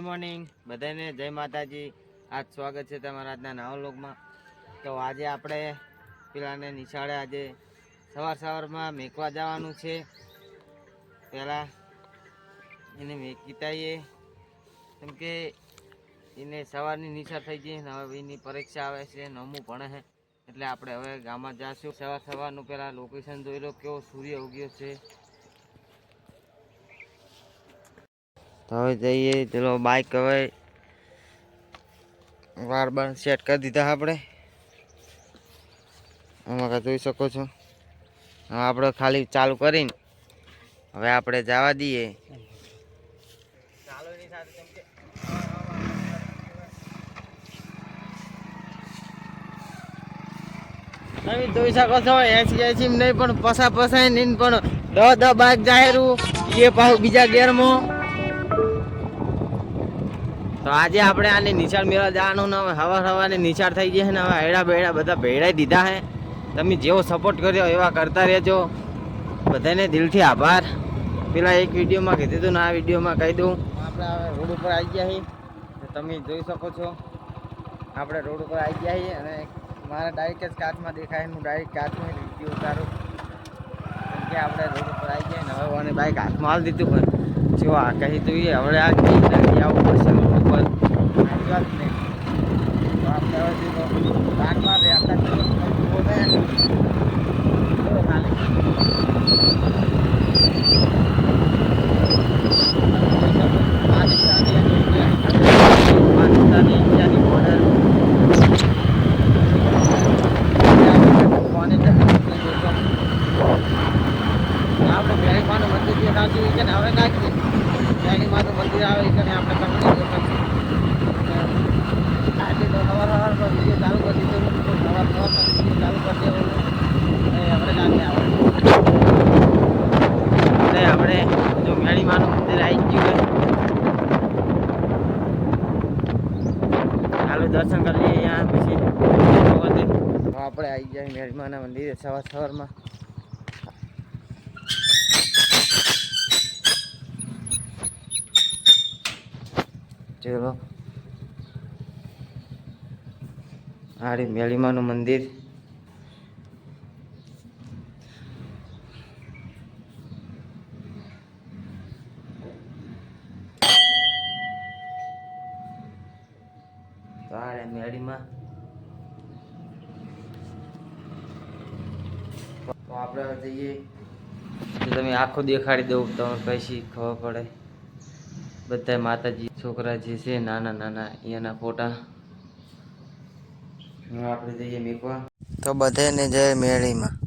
Morning બધાને જય માતાજી. આજ સ્વાગત છે તમારા આજના નવા તો આજે આપણે પેલાને નિશાળે આજે સવાર સવારમાં મેકવા જવાનું છે. પહેલાં એને મેકીતાઈએ. કેમ કે એને સવારની નિશાળ થઈ ગઈ હવે એની પરીક્ષા આવે છે, નવમું ભણે છે. એટલે આપણે હવે ગામમાં જઈશું સવાર સવારનું પહેલાં લોકેશન જોઈ લો, કેવો સૂર્ય ઉગ્યો છે. તો હવે જઈએ ચલો બાઇક હવે વાર બાર સેટ કરી દીધા આપણે. આમાં જોઈ શકો છો. હવે આપણે ખાલી ચાલુ કરીને હવે આપણે જવા દઈએ. તમે જોઈ શકો છો એસી એસી નહીં પણ પસા પસાય નહીં પણ દહ દહ બાઇક જાહેરું, એ પાછું બીજા ગેરમાં. તો આજે આપણે આની નિશાળ મેળવા જવાનું ને હવા હવાની નિશાળ થઈ ગઈ છે ને હવે હેડા બેડા બધા ભેળાઈ દીધા છે. તમે જેવો સપોર્ટ કર્યો એવા કરતા રહેજો. બધાને દિલથી આભાર. પેલા એક વિડીયોમાં કીધું હતું ને આ વિડીયોમાં કહી દઉં. આપણે રોડ ઉપર આવી ગયા છીએ. તમે જોઈ શકો છો. આપણે રોડ ઉપર આવી ગયા છીએ અને મારા ડાયરેક્ટ જ કાચમાં દેખાય હું ડાયરેક્ટ કાચમાં વીડિયો ઉતારું. કે આપણે રોડ ઉપર આવી ગયા ને હવે મને બાઇક હાથમાં હાલ દીધું પણ જો આ કહી તું હવે આ કઈ નથી આવવું પડશે રોડ ઉપર સાચી વાત ને તો આપણે હવે જો કાન મારે આપણા દિવસ બોલે જો ખાલી પાકિસ્તાની અને ઇન્ડિયા પાકિસ્તાની ઇન્ડિયાની બોર્ડર કોને તો આપણે બેરીમાનું છે ને હવે નાખીએ. બેરીમાનું મંદિર આવે ને આપણે કંપની આજે તો સવાર સવારમાં વીડિયો ચાલુ કરી દીધો. સવાર સવાર પર વીડિયો ચાલુ કરી દેવો આપણે જાતે આવે આપણે જો મેળીમાનું મંદિર આવી ગયું ચાલો દર્શન કરી લઈએ અહીંયા પછી. આપણે આવી જાય મેળીમાના મંદિરે સવાર સવારમાં. ચલો. આડી મેળીમાનું મંદિર. તો આડે મેળીમાં. તો આપણે જઈએ. તમે આખું દેખાડી દઉં તમે પછી ખબર પડે. બધા માતાજી, છોકરા જે છે, નાના નાના એના ફોટા. આપણે જઈએ મેકવા. તો બધાને જય મેળીમાં.